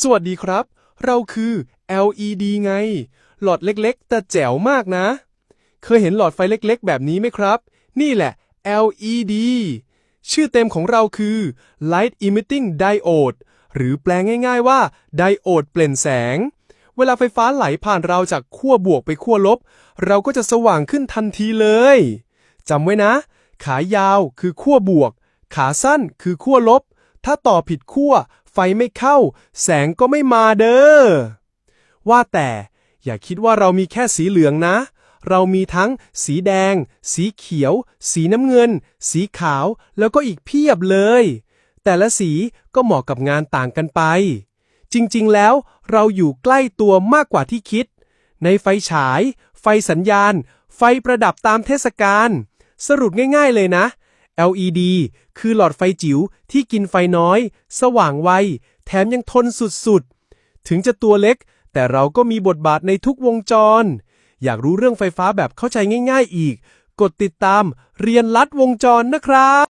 สวัสดีครับ เราคือ LED ไง หลอดเล็กๆ แต่แจ๋วมากนะ เคยเห็นหลอดไฟเล็กๆ แบบนี้ไหมครับ นี่แหละ LED ชื่อเต็มของเราคือ Light Emitting Diode หรือแปลง่ายๆว่า ไดโอดเปล่งแสง เวลาไฟฟ้าไหลผ่านเราจากขั้วบวกไปขั้วลบ เราก็จะสว่างขึ้นทันทีเลยจำไว้นะ ขายาวคือขั้วบวก ขาสั้นคือขั้วลบ ถ้าต่อผิดขั้ว ไฟไม่เข้า แสงก็ไม่มาเด้อ ว่าแต่อย่าคิดว่าเรามีแค่สีเหลืองนะ เรามีทั้งสีแดง สีเขียว สีน้ำเงิน สีขาว แล้วก็อีกเพียบเลย แต่ละสีก็เหมาะกับงานต่างกันไป จริงๆ แล้วเราอยู่ใกล้ตัวมากกว่าที่คิด ในไฟฉาย ไฟสัญญาณ ไฟประดับตามเทศกาล สรุปง่ายๆเลยนะ LED คือหลอดไฟจิ๋วที่กินไฟน้อย สว่างไว แถมยังทนสุดๆ ถึงจะตัวเล็ก แต่เราก็มีบทบาทในทุกวงจร อยากรู้เรื่องไฟฟ้าแบบเข้าใจง่าย ๆ อีก กดติดตามเรียนลัดวงจรนะครับ